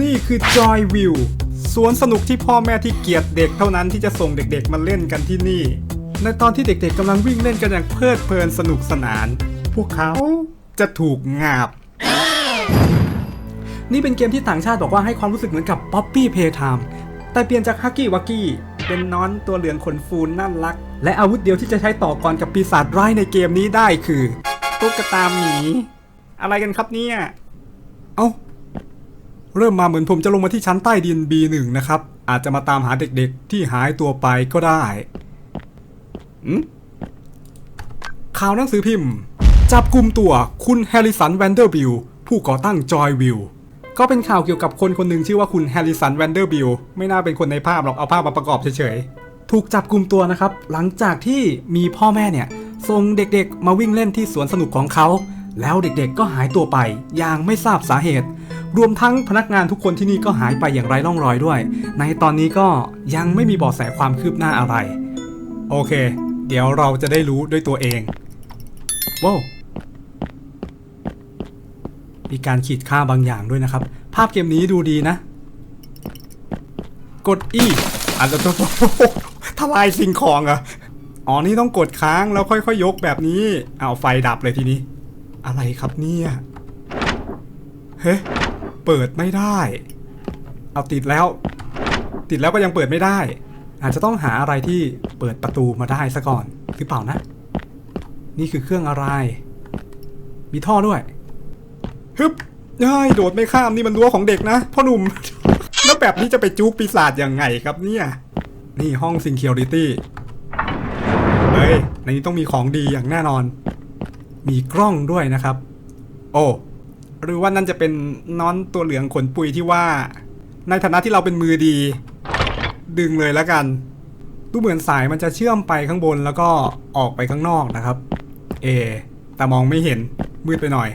นี่คือ Joy View สวนสนุกที่พ่อแม่ที่เกลียดเด็กเท่านั้นที่จะส่งเด็กๆมาเล่นกันที่นี่ ในตอนที่เด็กๆกำลังวิ่งเล่นกันอย่างเพลิดเพลินสนุกสนาน พวกเขาจะถูกงาบ นี่เป็นเกมที่ต่างชาติบอกว่าให้ความรู้สึกเหมือนกับ Poppy Playtime แต่เปลี่ยนจากฮักกี้วักกี้เป็นน้อนตัวเหลืองขนฟูนน่ารัก และอาวุธเดียวที่จะใช้ต่อกรกับปีศาจร้ายในเกมนี้ได้คือตุ๊กตาหมี อะไรกันครับเนี่ย เอ้า เริ่มมาเหมือนผมจะลงมาที่ชั้นใต้ดิน B1 นะครับ อาจจะมาตามหาเด็กๆ ที่หายตัวไปก็ได้อืข่าวหนังสือพิมพ์ จับกลุ่มตัวคุณแฮริสันแวนเดอร์บิลผู้ก่อตั้งจอยวิลก็เป็นข่าวเกี่ยวกับคนคนหนึ่งชื่อว่าคุณแฮร์ริสันแวนเดอร์บิลไม่น่าเป็นคนในภาพหรอกเอาภาพมาประกอบเฉยๆ ถูกจับกลุ่มตัวนะครับ หลังจากที่มีพ่อแม่เนี่ยส่งเด็กๆ มาวิ่งเล่นที่สวนสนุกของเขา แล้วเด็กๆก็หายตัวไปอย่างไม่ทราบสาเหตุ รวมทั้งพนักงานทุกคนที่นี่ก็หายไปอย่างไร้ร่องรอยด้วย ในตอนนี้ก็ยังไม่มีเบาะแสความคืบหน้าอะไร โอเค เดี๋ยวเราจะได้รู้ด้วยตัวเองว้าวมีการขีดค่าบางอย่างด้วยนะครับ ภาพเกมนี้ดูดีนะ กด E อาจจะต้องทลายสิ่งของอะอ๋อนี่ต้องกดค้างแล้วค่อยๆยกแบบนี้เอาไฟดับเลยทีนี้ อะไรครับเนี่ย เฮ้ เปิดไม่ได้ เอาติดแล้ว ติดแล้วก็ยังเปิดไม่ได้ อาจจะต้องหาอะไรที่เปิดประตูมาได้ซะก่อนหรือเปล่านะ นี่คือเครื่องอะไร มีท่อด้วยฮึบเฮ้ยโดดไม่ข้ามนี่มันรั้วของเด็กนะพ่อหนุ่ม แล้วแบบนี้จะไปจู๊กปีศาจยังไงครับเนี่ย นี่ห้อง Security เฮ้ยในนี้ต้องมีของดีอย่างแน่นอน มีกล้องด้วยนะครับ โอ้ หรือว่านั่นจะเป็นน้อนตัวเหลืองขนปุยที่ว่า ในฐานะที่เราเป็นมือดี ดึงเลยแล้วกัน ดูเหมือนสายมันจะเชื่อมไปข้างบนแล้วก็ออกไปข้างนอกนะครับ เอ แต่มองไม่เห็นมืดไปหน่อย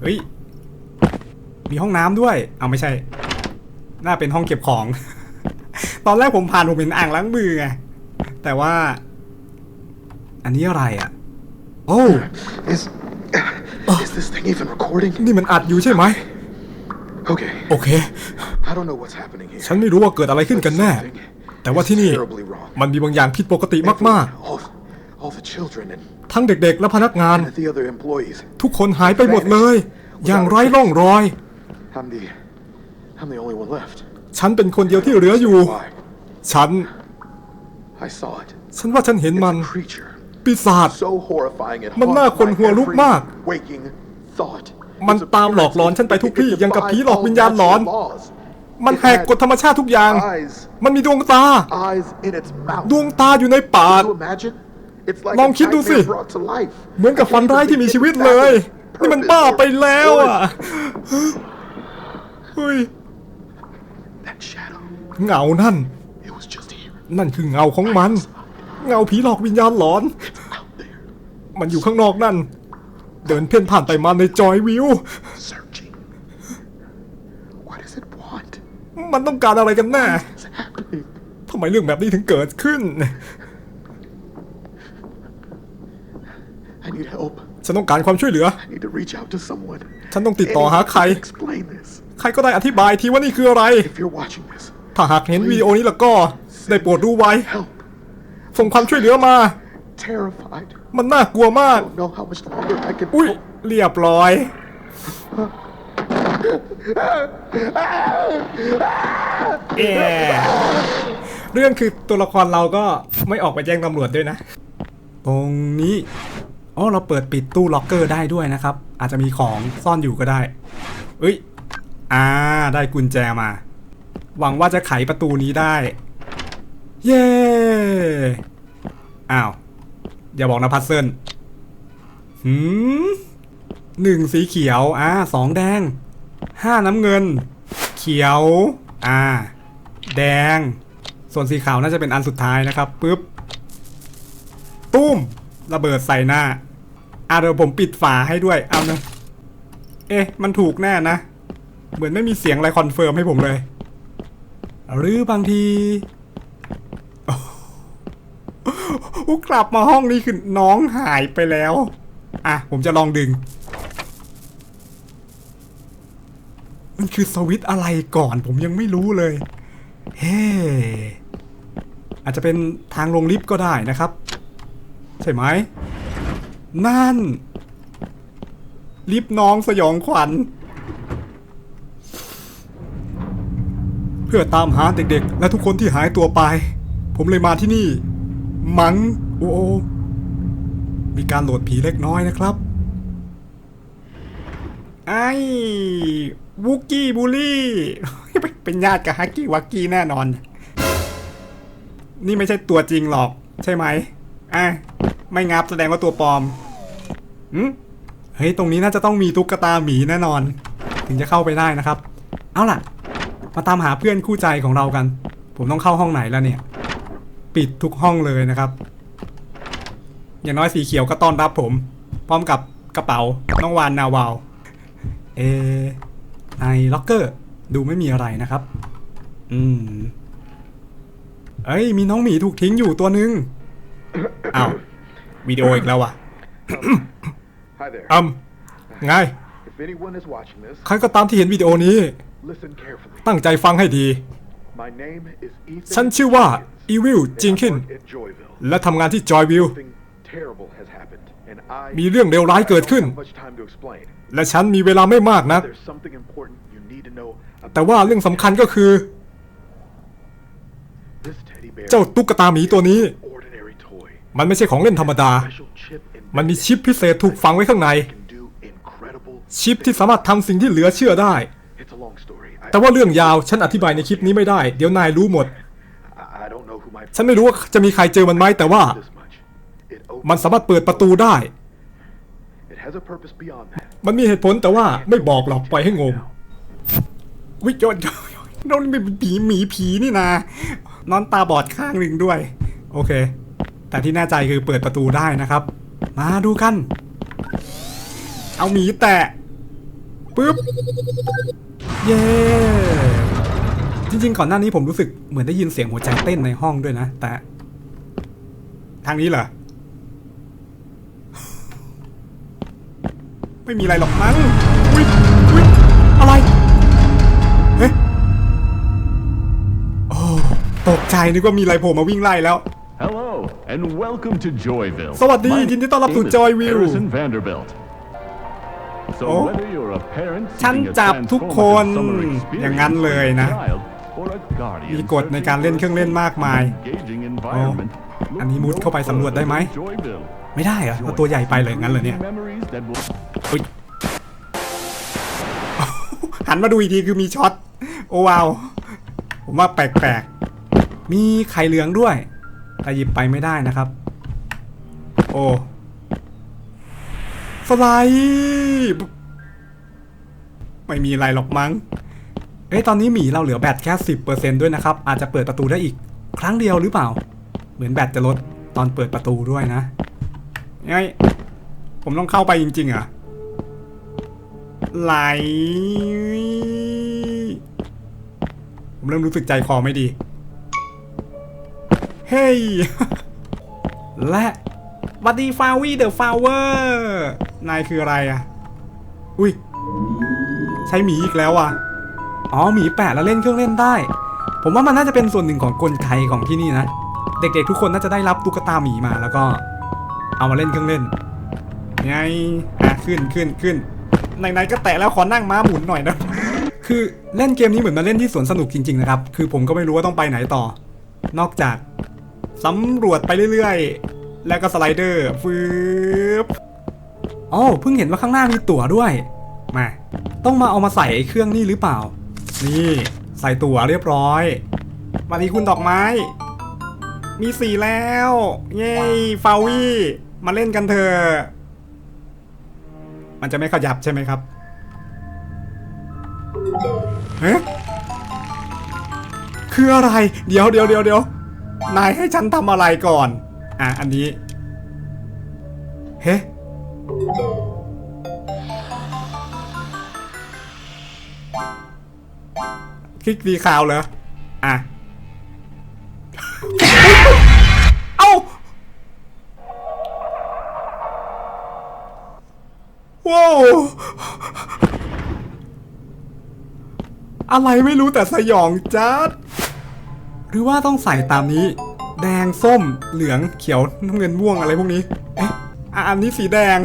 เฮ้ย มีห้องน้ำด้วย เอาไม่ใช่ น่าเป็นห้องเก็บของ ตอนแรกผมผ่านผมเห็นอ่างล้างมือไง แต่ว่า อันนี้อะไรอะ โอ้ Is is this thing even recording? นี่มันอัดอยู่ใช่ไหม Okay, โอเค I don't know what's happening here. ฉันไม่รู้ว่าเกิดอะไรขึ้นกันแน่ แต่ว่าที่นี่ terribly wrong. มันมีบางอย่างผิดปกติมาก All, all the children and, ๆ ทั้งเด็กๆ และพนักงาน and the other employees. ทุกคนหายไปหมดเลย อย่างไร้ร่องรอย I'm the I'm the only one left. ฉันเป็นคนเดียวที่เหลืออยู่ Why? ฉัน I saw it. ฉันว่าฉันเห็น It's มัน a creature ปีศาจ so horrifying it มันน่า haunts ขน my หัวลุก every มาก waking thought. มัน Its ตามหลอกหลอนฉันไปทุกที่ appearance, it ยังกับผีหลอก defies วิญญาณหลอน all natural laws. มัน It แหก had กฎธรรมชาติทุกอย่าง eyes, มันมีดวงตา eyes in its mouth. ดวงตาอยู่ในปาก Can you imagine? It's like ลอง a คิดดูสิ nightmare brought to life. เหมือนกับฝันร้ายที่มีชีวิตเลย นี่มันบ้าไปแล้วอะเฮ้ย That shadow, เงานั่น it was just here, นั่นคือเงาของมัน เงาผีหลอกวิญญาณหลอน out there, มันอยู่ข้างนอกนั่น เดินเพ่นผ่านไปมาในจอยวิว searching. What does it want? มันต้องการอะไรกันแน่ What's happening? ทำไมเรื่องแบบนี้ถึงเกิดขึ้น I need help. ฉันต้องการความช่วยเหลือ I need to reach out to someone. ฉันต้องติดต่อหา Anyone ใคร can Explain this. ใครก็ได้อธิบายทีว่านี่คืออะไร If you're watching this, ถ้าหากเห็นวิดีโอนี้แล้วก็ ได้โปรดดูไว้ help. ส่งความช่วยเหลือมา Terrified. มันน่ากลัวมาก Don't know how much longer I can. อุ้ย เรียบร้อย เอ่เรื่องคือตัวละครเราก็ไม่ออกไปแจ้งตำรวจด้วยนะ ตรงนี้ อ๋อ เราเปิดปิดตู้ล็อกเกอร์ได้ด้วยนะครับ อาจจะมีของซ่อนอยู่ก็ได้ เอ้ย อ่า ได้กุญแจมา หวังว่าจะไขประตูนี้ได้ เย้ อ้าว อย่าบอกนะพัซเซิลหืมหนึ่งสีเขียว อ่าสองแดง ห้าน้ำเงิน เขียว อ่า แดง ส่วนสีขาวน่าจะเป็นอันสุดท้ายนะครับปุ๊บ ตุ้ม ระเบิดใส่หน้า อ่าเดี๋ยวผมปิดฝาให้ด้วย เอานะ เอ๊ะ มันถูกแน่นะ เหมือนไม่มีเสียงอะไรคอนเฟิร์มให้ผมเลย หรือบางที อุยกลับมาห้องนี้คือน้องหายไปแล้ว อะ ผมจะลองดึง มันคือสวิตอะไรก่อน ผมยังไม่รู้เลย เฮ้ อาจจะเป็นทางลงลิฟต์ก็ได้นะครับ ใช่ไหม นั่น ลิฟต์น้องสยองขวัญเพื่อตามหาเด็กๆ และทุกคนที่หายตัวไป ผมเลยมาที่นี่ มังโอ้โอ มีการโหลดผีเล็กน้อยนะครับ ไอ้วูกกี้บูลลี่เป็นญาติกับฮักกี้วักกี้แน่นอน นี่ไม่ใช่ตัวจริงหรอก ใช่ไหมอะไม่งับแสดงว่าตัวปลอมหืมเฮ้ย ตรงนี้น่าจะต้องมีตุ๊กตาหมีแน่นอน ถึงจะเข้าไปได้นะครับ เอาล่ะ มาตามหาเพื่อนคู่ใจของเรากัน ผมต้องเข้าห้องไหนแล้วเนี่ย ปิดทุกห้องเลยนะครับ อย่างน้อยสีเขียวก็ต้อนรับผม พร้อมกับกระเป๋าน้องวานนาวาว เอ ในล็อกเกอร์ ดูไม่มีอะไรนะครับ อืม เอ้ย มีน้องหมีถูกทิ้งอยู่ตัวหนึ่งอ้าววิดีโออีกแล้วว่ะ Hi there. อืมไง If anyone is watching this, ใครก็ตามที่เห็นวิดีโอนี้ listen carefully. ตั้งใจฟังให้ดี My name is Ethan. ฉันชื่อว่า Jenkins, Evil and I Jenkins work at Joyville. และทำงานที่จอยวิล Something terrible has happened, and I มีเรื่องเลวร้ายเกิดขึ้น I don't have much time to explain. และฉันมีเวลาไม่มากนัก There's something important you need to know แต่ about ว่าเรื่องสำคัญก็คือ this teddy bear. เจ้าตุ๊กตาหมีตัวนี้ ordinary toy. มันไม่ใช่ของเล่นธรรมดา Special chip มันมีชิปพิเศษถูกฝังไว้ข้างใน can do incredible. ชิปที่สามารถทำสิ่งที่เหลือเชื่อได้ แต่ว่าเรื่องยาวฉันอธิบายในคลิปนี้ไม่ได้ เดี๋ยวนายรู้หมด ฉันไม่รู้ว่าจะมีใครเจอมันไหมแต่ว่า มันสามารถเปิดประตูได้ มันมีเหตุผลแต่ว่าไม่บอกหรอกปล่อยให้งง วิจาณนนเป็นผีหมีผีนี่นะ นอนตาบอดข้างหนึ่งด้วย โอเค แต่ที่แน่ใจคือเปิดประตูได้นะครับ มาดูกัน เอาหมีแตะปึ๊บ เย้ จริงๆ ก่อนหน้านี้ผมรู้สึกเหมือนได้ยินเสียงหัวใจเต้นในห้องด้วยนะ แต่ ทางนี้เหรอ ไม่มีอะไรหรอกมั้งอุ๊ยอุ๊ยอะไร เฮ้ยโอ้ตกใจนึกว่ามีอะไรโผล่มาวิ่งไล่แล้ว Hello and welcome to Joyville. สวัสดี My ยินดีต้อนรับสู่ name is Joyville Harrison Vanderbilt. So Oh. whether you're a parent ฉัน seeking a จับทุกคน transformative summer อย่างนั้น experience เลย for your นะ child or a guardian มีกฎในการเล่นเครื่องเล่นมากมาย engaging environment, อันนี้มุดเข้าไปสำรวจได้ไหม Joyville. ไม่ได้เหรอเอาตัวใหญ่ไปเลยงั้นเหรอเนี่ย Memories that will อุ๊ยหันมาดูอีกทีคือมีช็อต โอ้ว้าว ผมว่าแปลกๆ มีไข่เหลืองด้วย แต่หยิบไปไม่ได้นะครับ โอ้ สไลด์ไม่มีอะไรหรอกมั้ง เอ้ยตอนนี้หมีเราเหลือแบตแค่สิบเปอร์เซนด้วยนะครับ อาจจะเปิดประตูได้อีก ครั้งเดียวหรือเปล่า เหมือนแบตจะลดตอนเปิดประตูด้วยนะยังไงผมต้องเข้าไปจริงๆอะไหลผมเริ่มรู้สึกใจคอไม่ดี เฮ้ย และบัดดี้ฟาวีเดอะฟาวเวอร์ นายคืออะไรอะ อุ้ย ใช้หมีอีกแล้วอะ อ๋อหมีแปะแล้วเล่นเครื่องเล่นได้ ผมว่ามันน่าจะเป็นส่วนหนึ่งของกลไกของที่นี่นะ เด็กๆทุกคนน่าจะได้รับตุ๊กตาหมีมาแล้วก็ เอามาเล่นเครื่องเล่น ไงอะขึ้นขึ้นขึ้นไหนๆก็แตะแล้วขอนั่งม้าหมุนหน่อยนะ คือเล่นเกมนี้เหมือนมาเล่นที่สวนสนุกจริงๆนะครับ คือผมก็ไม่รู้ว่าต้องไปไหนต่อ นอกจากสำรวจไปเรื่อยๆ แล้วก็สไลเดอร์ฟืบ อ๋อเพิ่งเห็นว่าข้างหน้ามีตั๋วด้วย มา ต้องมาเอามาใส่ไอ้เครื่องนี่หรือเปล่า นี่ใส่ตั๋วเรียบร้อยวันนี้คุณดอกไม้ มีสีแล้ว เย้ฟาวี่มาเล่นกันเถอะมันจะไม่ขยับใช่ไหมครับเฮ้คืออะไร เดี๋ยวเดี๋ยวเดี๋ยวเดี๋ยวนายให้ฉันทำอะไรก่อน อะ อันนี้ เฮ้ คลิกดีข่าวเหรอ อะ เอ้าว้าวอะไรไม่รู้แต่สยองจัด หรือว่าต้องใส่ตามนี้ แดงส้มเหลืองเขียวน้ำเงินม่วงอะไรพวกนี้ เอ๊ะ อะอันนี้สีแดง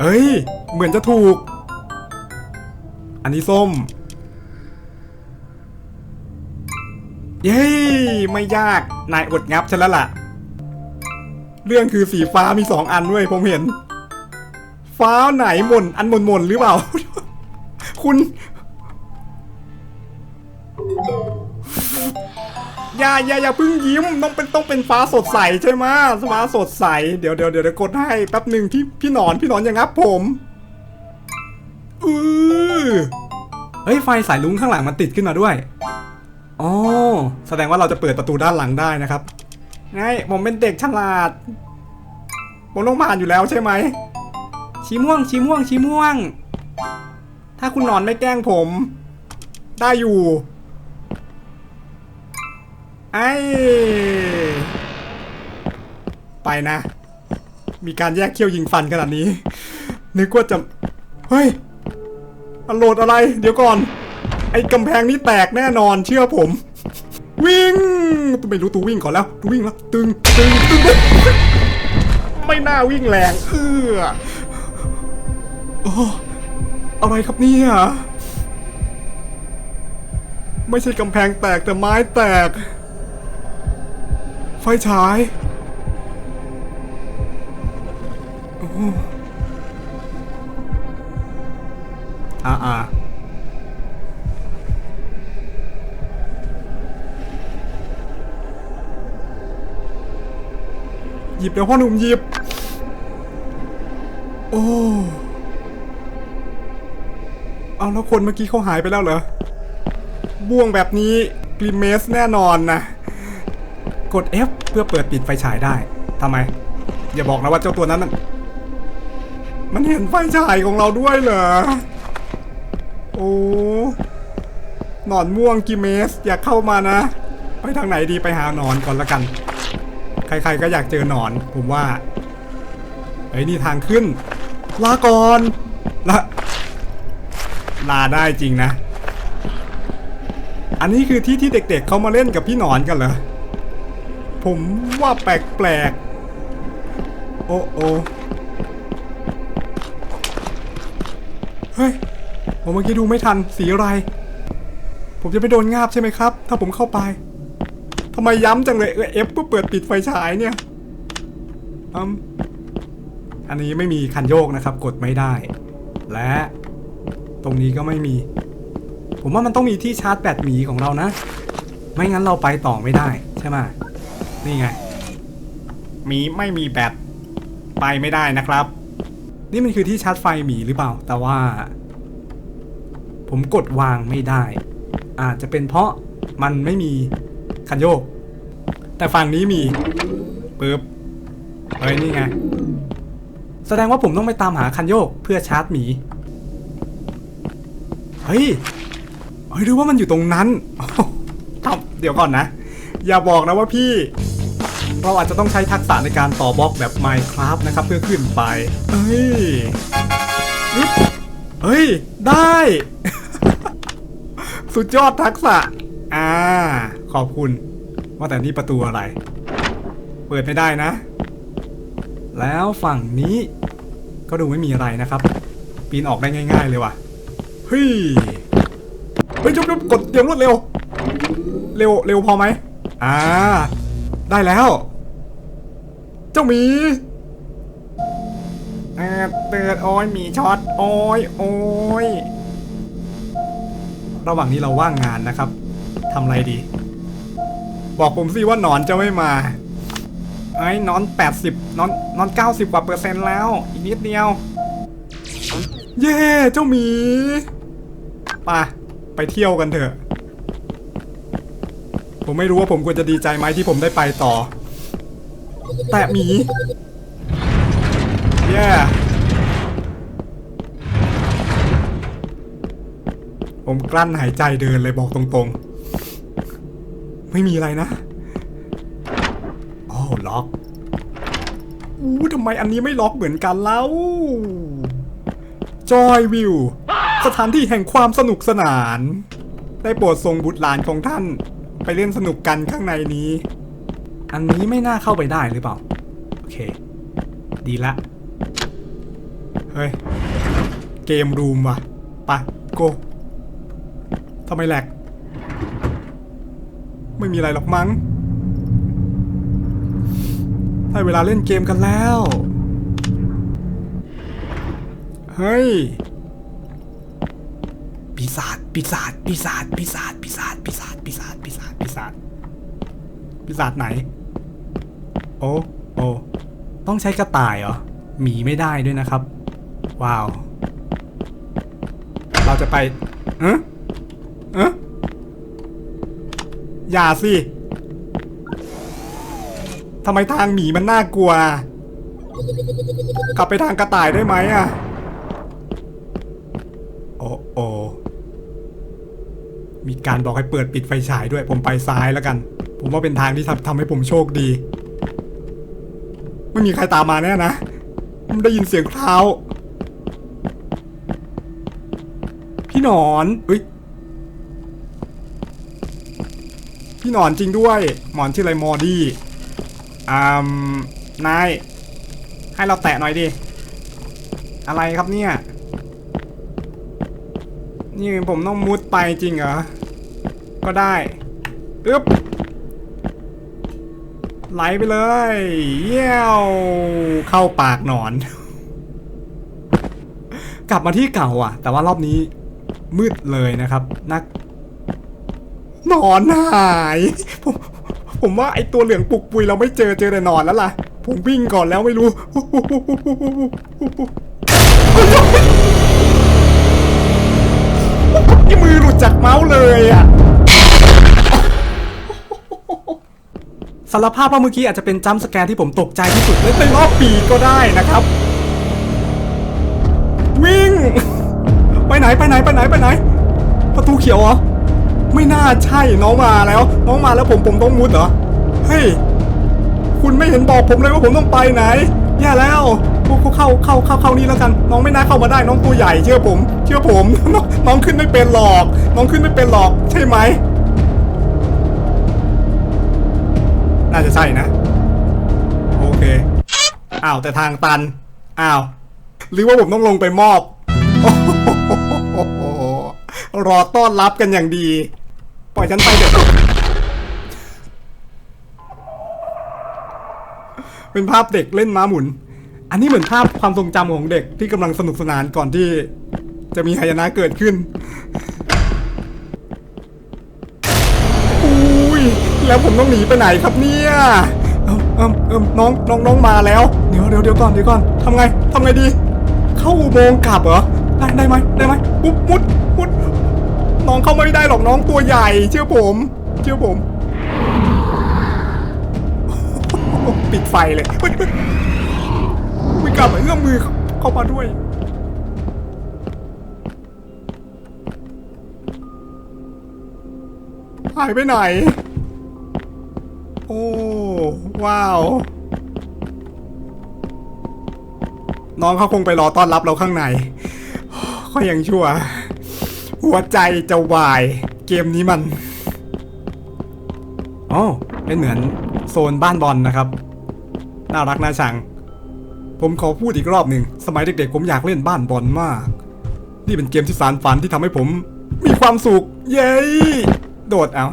เอ้ย เหมือนจะถูก อันนี้ส้ม เย้ ไม่ยาก นายอดงับฉันแล้วล่ะ เรื่องคือสีฟ้ามีสองอันด้วยผมเห็น ฟ้าไหนหม่นอันหม่นหม่นหรือเปล่า คุณ อย่าอย่าอย่าเพิ่งยิ้มต้องเป็นต้องเป็นฟ้าสดใสใช่ไหมฟ้าสดใสเดี๋ยวเดี๋ยวเดี๋ยวกดให้แป๊บหนึ่งพี่พี่หนอนพี่หนอนอย่างงับผมอือเฮ้ยไฟสายลุงข้างหลังมันติดขึ้นมาด้วยอ๋อแสดงว่าเราจะเปิดประตูด้านหลังได้นะครับไงผมเป็นเด็กฉลาด ผมต้องผ่านอยู่แล้วใช่ไหมชี้ม่วงชี้ม่วงชี้ม่วง ถ้าคุณนอนไม่แกล้งผม ได้อยู่ ไอไปนะ มีการแยกเขี้ยวยิงฟันขนาดนี้ นึกว่าจะ เฮ้ยอันโหลดอะไร เดี๋ยวก่อน ไอ้กำแพงนี้แตกแน่นอนเชื่อผม วิ่งตัวไม่รู้ตัววิ่งก่อนแล้วตัววิ่งแล้วตึงตึงตึงตึงไม่น่าวิ่งแรงเออโอ้อะไรครับเนี่ยไม่ใช่กำแพงแตกแต่ไม้แตก ไฟฉายโอ้อ่าอ่าหยิบเดี๋ยวพ่อหนุ่มหยิบ โอ้ เอาแล้วคนเมื่อกี้เขาหายไปแล้วเหรอ บ่วงแบบนี้กริมเมสแน่นอนนะ กด F เพื่อเปิดปิดไฟฉายได้ทำไม อย่าบอกนะว่าเจ้าตัวนั้นมันมันเห็นไฟฉายของเราด้วยเหรอ โอ้หนอนม่วงกิเมส อยากเข้ามานะ ไปทางไหนดีไปหาหนอนก่อนละกัน ใครๆก็อยากเจอหนอน ผมว่าเฮ้ยนี่ทางขึ้น ลาก่อนลาลาได้จริงนะ อันนี้คือที่ที่เด็กๆเขามาเล่นกับพี่หนอนกันเหรอ ผมว่าแปลกๆ โอ้โอเฮ้ย ผมเมื่อกี้ดูไม่ทัน สีอะไร ผมจะไปโดนงาบใช่ไหมครับ ถ้าผมเข้าไป ทำไมย้ำจังเลย เออเอฟเพื่อเปิดปิดไฟฉายเนี่ยอืมอันนี้ไม่มีคันโยกนะครับ กดไม่ได้ และตรงนี้ก็ไม่มี ผมว่ามันต้องมีที่ชาร์จแบตหมีของเรานะ ไม่งั้นเราไปต่อไม่ได้ใช่ไหม นี่ไง มีไม่มีแบตไปไม่ได้นะครับ นี่มันคือที่ชาร์จไฟหมีหรือเปล่า แต่ว่า ผมกดวางไม่ได้ อาจจะเป็นเพราะมันไม่มีคันโยก แต่ฝั่งนี้มีปึ๊บเฮ้ยนี่ไง แสดงว่าผมต้องไปตามหาคันโยกเพื่อชาร์จหมี เฮ้ย เฮ้ยรือว่ามันอยู่ตรงนั้นทำเดี๋ยวก่อนนะ อย่าบอกนะว่าพี่ เราอาจจะต้องใช้ทักษะในการต่อบล็อกแบบ Minecraft นะครับเพื่อขึ้นไป เฮ้ยเฮ้ย ได้ สุดยอดทักษะ อ่า ขอบคุณ ว่าแต่นี่ประตูอะไร เปิดไม่ได้นะ แล้วฝั่งนี้ ก็ดูไม่มีอะไรนะครับ ปีนออกได้ง่ายๆเลยว่ะ เฮ้ย เฮ้ยจุ๊บจุ๊บกดเตรียมรวดเร็ว เร็วเร็วพอไหมอ่า ได้แล้ว เจ้าหมีเออเตือนโอ้ยหมีช็อตโอ้ยโอ้ยระหว่างนี้เราว่างงานนะครับทำอะไรดี บอกผมสิว่าหนอนจะไม่มาไอ้นอน 80นอนนอน 90 กว่าเปอร์เซ็นต์แล้ว อีกนิดเดียว เย้เจ้าหมีไปไปเที่ยวกันเถอะ ผมไม่รู้ว่าผมควรจะดีใจไหมที่ผมได้ไปต่อ แต่หมีเย้ผมกลั้นหายใจเดินเลยบอกตรงๆ ไม่มีอะไรนะโอ้ล็อกอู้ทำไมอันนี้ไม่ล็อกเหมือนกันแล้วจอยวิวสถานที่แห่งความสนุกสนาน ได้โปรดส่งบุตรหลานของท่าน ไปเล่นสนุกกันข้างในนี้ อันนี้ไม่น่าเข้าไปได้หรือเปล่า โอเค ดีละ เฮ้ย เกมรูมว่ะไปโกทำไมแหลก ไม่มีอะไรหรอกมั้งได้เวลาเล่นเกมกันแล้ว เฮ้ย ปีศาจ ปีศาจ ปีศาจ ปีศาจ ปีศาจ ปีศาจ ปีศาจ ปีศาจ ปีศาจ ปีศาจไหน อ้โอ้ต้องใช้กระต่ายเหรอหมีไม่ได้ด้วยนะครับ ว้าว เราจะไปเอ๊ะเอ๊ะอย่าสิทำไมทางหมีมันน่ากลัว กลับไปทางกระต่ายได้ไหมอะ โอ้โอมีการบอกให้เปิดปิดไฟฉายด้วยผมไปซ้ายแล้วกัน ผมว่าเป็นทางที่ทำทำให้ผมโชคดี ไม่มีใครตามมาแน่นะผมได้ยินเสียงเท้า พี่หนอนเอ้ยพี่หนอนจริงด้วย หมอนชื่ออะไรมอดี้อ่ามนาย ให้เราแตะหน่อยดิ อะไรครับเนี่ย นี่ผมต้องมุดไปจริงเหรอ ก็ได้ อึ๊บ ไหลไปเลย เยี่ยว เข้าปากหนอน กลับมาที่เก่าอะ แต่ว่ารอบนี้ มืดเลยนะครับ นักหนอนหายผมผมว่าไอตัวเหลืองปุกปุยเราไม่เจอเจอแต่นอนแล้วล่ะ ผมวิ่งก่อนแล้วไม่รู้ สารภาพว่าเมื่อกี้อาจจะเป็นจัมป์สแกร์ที่ผมตกใจที่สุดในรอบปีก็ได้นะครับ วิ่ง ไปไหนไปไหนไปไหนไปไหน ประตูเขียวเหรอ ไม่น่าใช่น้องมาแล้ว น้องมาแล้วผมผมต้องมุดเหรอเฮ้ยคุณไม่เห็นบอกผมเลยว่าผมต้องไปไหนแย่แล้วพวกเข้าเข้าเข้าเข้านี่แล้วกัน น้องไม่น่าเข้ามาได้น้องตัวใหญ่เชื่อผม เชื่อผม น้องน้องขึ้นไม่เป็นหรอก น้องขึ้นไม่เป็นหรอก ใช่ไหม น่าจะใช่นะ โอเค อ้าวแต่ทางตัน อ้าว หรือว่าผมต้องลงไปมอบ รอต้อนรับกันอย่างดี ปล่อยฉันไปเถอะเป็นภาพเด็กเล่นม้าหมุน อันนี้เหมือนภาพความทรงจำของเด็กที่กำลังสนุกสนานก่อนที่จะมีหายนะเกิดขึ้น อุ้ย แล้วผมต้องหนีไปไหนครับเนี่ยเอิมเอิมเอิมน้องน้องน้องมาแล้ว เดี๋ยวเดี๋ยวเดี๋ยวก่อนเดี๋ยวก่อนทำไงทำไงดี เข้าอุโมงค์กลับเหรอได้ได้ไหมได้ไหมปุ๊บมุดมุดน้องเข้าไม่ได้หรอกน้องตัวใหญ่ เชื่อผมเชื่อผม ปิดไฟเลยเฮ้ยเฮ้ยไม่กลับเอื้อมมือเข้ามาด้วยหายไปไหน ว้าว น้องเขาคงไปรอต้อนรับเราข้างในก็ยังชั่ว หัวใจจะวาย เกมนี้มันอ๋อเป็นเหมือนโซนบ้านบอลนะครับ น่ารักน่าชัง ผมขอพูดอีกรอบหนึ่ง สมัยเด็กๆ ผมอยากเล่นบ้านบอลมาก นี่เป็นเกมที่สารฝันที่ทำให้ผม มีความสุข เย้ โดดเอา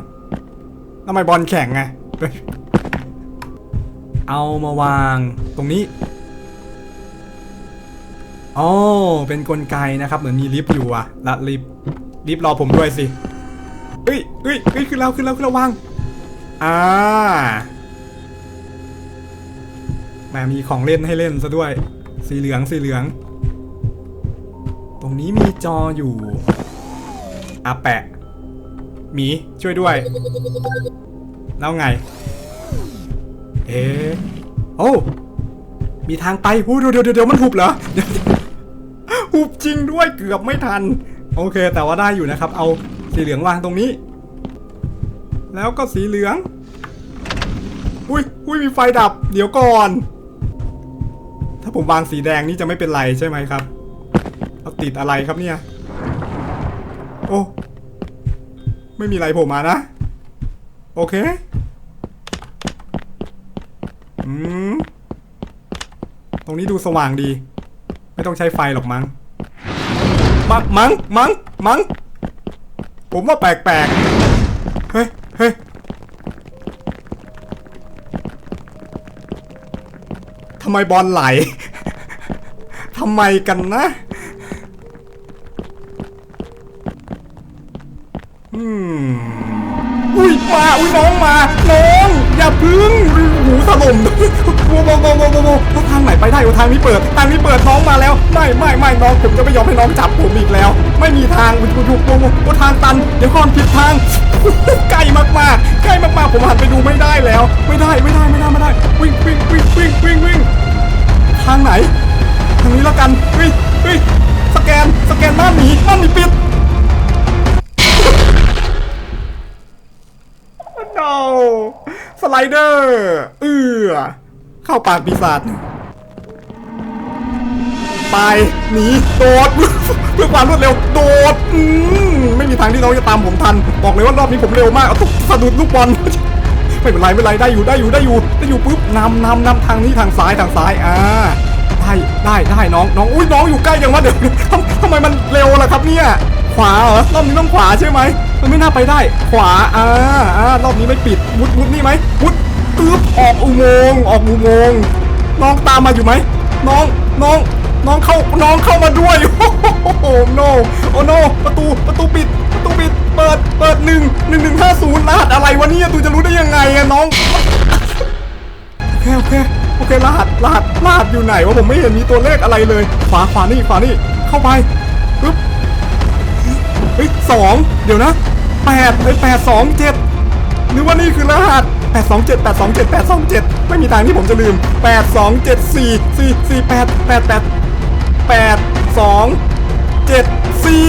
ทำไมบอลแข่งไง เฮ้ยเอามาวางตรงนี้อ๋อเป็นกลไกนะครับ เหมือนมีลิฟต์อยู่อะและลิฟต์ลิฟต์รอผมด้วยสิเอ้ยเอ้ยเอ้ยขึ้นแล้วขึ้นแล้วขึ้นแล้ววางอ่าแหมมีของเล่นให้เล่นซะด้วย สีเหลืองสีเหลือง ตรงนี้มีจออยู่อะแปะหมีช่วยด้วย แล้วไง เอ๊โอ้มีทางไปหูเดี๋ยวเดี๋ยวเดี๋ยวมันหุบเหรอหุบจริงด้วยเกือบไม่ทัน โอเค แต่ว่าได้อยู่นะครับ เอาสีเหลืองวางตรงนี้ แล้วก็สีเหลือง อุ้ยอุ้ยมีไฟดับ เดี๋ยวก่อน ถ้าผมวางสีแดงนี่จะไม่เป็นไรใช่ไหมครับเราติดอะไรครับเนี่ย โอ้ ไม่มีอะไรผล่มานะ โอเค มตรงนี้ดูสว่างดี ไม่ต้องใช้ไฟหรอกมั้งมงมั้งมั้งมั้งผมว่าแปลกๆ เฮ้ยเฮ้ยทำไมบอลไหล ทำไมกันนะอืมอุ้ยมา อุ้ยน้องมา น้อง อย่าพึ่งหูถล่มโว้โว้โว้โว้โว้ทางไหนไปได้ทางนี้เปิด ทางนี้เปิดน้องมาแล้ว ไม่ไม่ไม่น้องผมจะไม่ยอมให้น้องจับผมอีกแล้ว ไม่มีทางอุ้ยอุ้ยอุ้ยอุ้ทางตัน เดี๋ยวก่อนผิดทางใกล้มากๆใกล้มากๆผมหันไปดูไม่ได้แล้ว ไม่ได้ไม่ได้ไม่ได้ไม่ได้ วิ่งวิ่งวิ่งวิ่งวิ่งวิ่งทางไหน ทางนี้แล้วกันเฮ้ยเฮ้ยสแกนสแกนบ้านหนีบ้านหนีปิด สไลเดอร์เอือเข้าปากปีศาจไปหนีโดดเพื่อความรวดเร็วโดดไม่มีทางที่น้องจะตามผมทัน บอกเลยว่ารอบนี้ผมเร็วมากเอาตุกสะดุดลูกบอลไม่เป็นไรไม่เป็นไรได้อยู่ได้อยู่ได้อยู่ได้อยู่ปุ๊บนำนำนำทางนี้ทางซ้ายทางซ้ายอ่า ได้ได้ได้น้องน้องอุ้ยน้องอยู่ใกล้ยังวะเดี๋ยวทำทำไมมันเร็วล่ะครับเนี่ยขวาเหรอรอบนี้ต้องขวาใช่ไหมมันไม่น่าไปได้ ขวาอ่าอ่ารอบนี้ไม่ปิดมุดมุดนี่ไหมมุดปึ๊บออกอุโมงค์ออกอุโมงค์น้องตามมาอยู่ไหมน้องน้องน้องเข้าน้องเข้ามาด้วยโอ้โห no โอ้ no ประตูประตูปิดประตูปิดเปิดเปิดหนึ่งหนึ่งหนึ่งห้าศูนย์รหัสอะไรวะเนี่ยตูจะรู้ได้ยังไงอะน้องโอเคโอเค โอเครหัสรหัสรหัสอยู่ไหนวะผมไม่เห็นมีตัวเลขอะไรเลยขวาขวานี่ขวานี่เข้าไปปึ๊บเฮ้ยสองเดี๋ยวนะแปดเฮ้แปดสองเจ็ดหรือว่านี่คือรหัสแปดสองเจ็ดแปดสองเจ็ดแปดสองเจ็ดไม่มีทางที่ผมจะลืมแปดสองเจ็ดสี่สี่สี่แปดแปดแปดแปดสองเจ็ดสี่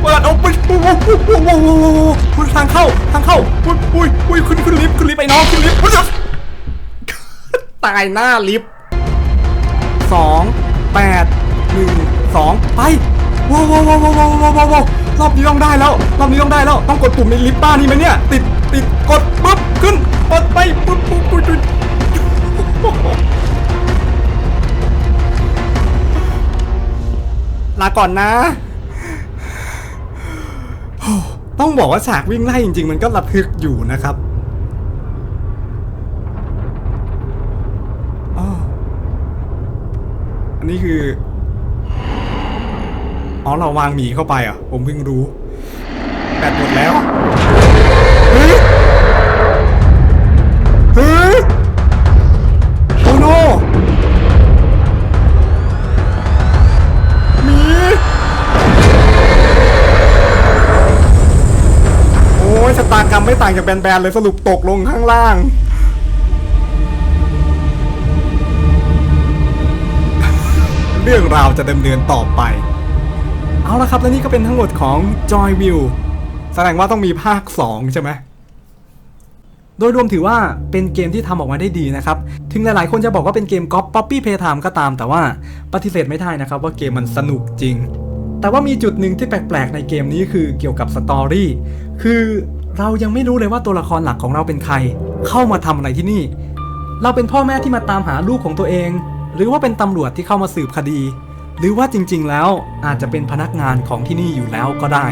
เปิดเอาไปโอ้โหโอ้โหโอ้โหทางเข้าทางเข้าอุ้ยอุ้ยอุ้ยขึ้นขึ้นลิฟต์ขึ้นลิฟต์ไอ้น้องขึ้นลิฟต์ ตายหน้าลิฟต์สองแปดหนึ่งสองไปว้าวว้าวว้าวว้าวว้าวว้าวรอบนี้ต้องได้แล้วรอบนี้ต้องได้แล้วต้องกดปุ่มในลิฟต์บ้านนี่ไหมเนี่ย ติดติดกดปุ๊บขึ้นกดไปปุ๊บปุ๊บปุ๊บปุ๊บลาก่อนนะต้องบอกว่าฉากวิ่งไล่จริง ๆ มันก็ระทึกอยู่นะครับอ้อ อันนี้คือ อ๋อ เราวางหมีเข้าไปอะ ผมเพิ่งรู้ แบตหมดแล้วเฮ้ยเฮ้ยโอ้โนหมีโอ้ยชะตากรรมไม่ต่างจากแบนๆเลยสรุปตกลงข้างล่าง เรื่องราวจะดำเนินต่อไป เอาละครับและนี่ก็เป็นทั้งหมดของ Joy View แสดงว่าต้องมีภาค 2 ใช่ไหมโดยรวมถือว่าเป็นเกมที่ทำออกมาได้ดีนะครับ ถึงหลายๆ คนจะบอกว่าเป็นเกมก๊อป Poppy Playtime ก็ตาม แต่ว่าปฏิเสธไม่ได้นะครับว่าเกมมันสนุกจริง แต่ว่ามีจุดหนึ่งที่แปลกๆ ในเกมนี้คือเกี่ยวกับสตอรี่ คือเรายังไม่รู้เลยว่าตัวละครหลักของเราเป็นใคร เข้ามาทำอะไรที่นี่ เราเป็นพ่อแม่ที่มาตามหาลูกของตัวเอง หรือว่าเป็นตำรวจที่เข้ามาสืบคดี หรือว่าจริงๆแล้วอาจจะเป็นพนักงานของที่นี่อยู่แล้วก็ได้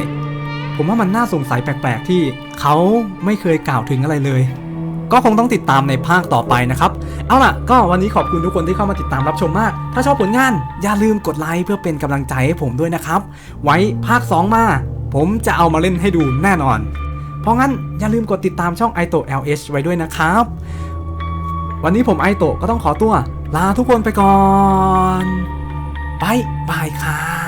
ผมว่ามันน่าสงสัยแปลกๆที่เขาไม่เคยกล่าวถึงอะไรเลย ก็คงต้องติดตามในภาคต่อไปนะครับ เอาล่ะ ก็วันนี้ขอบคุณทุกคนที่เข้ามาติดตามรับชมมาก ถ้าชอบผลงานอย่าลืมกดไลค์เพื่อเป็นกำลังใจให้ผมด้วยนะครับ ไว้ภาค 2 มา ผมจะเอามาเล่นให้ดูแน่นอน เพราะงั้นอย่าลืมกดติดตามช่อง i t o LH ไว้ด้วยนะครับ วันนี้ผมไอโตะก็ต้องขอตัว ลาทุกคนไปก่อน ไปบายครับ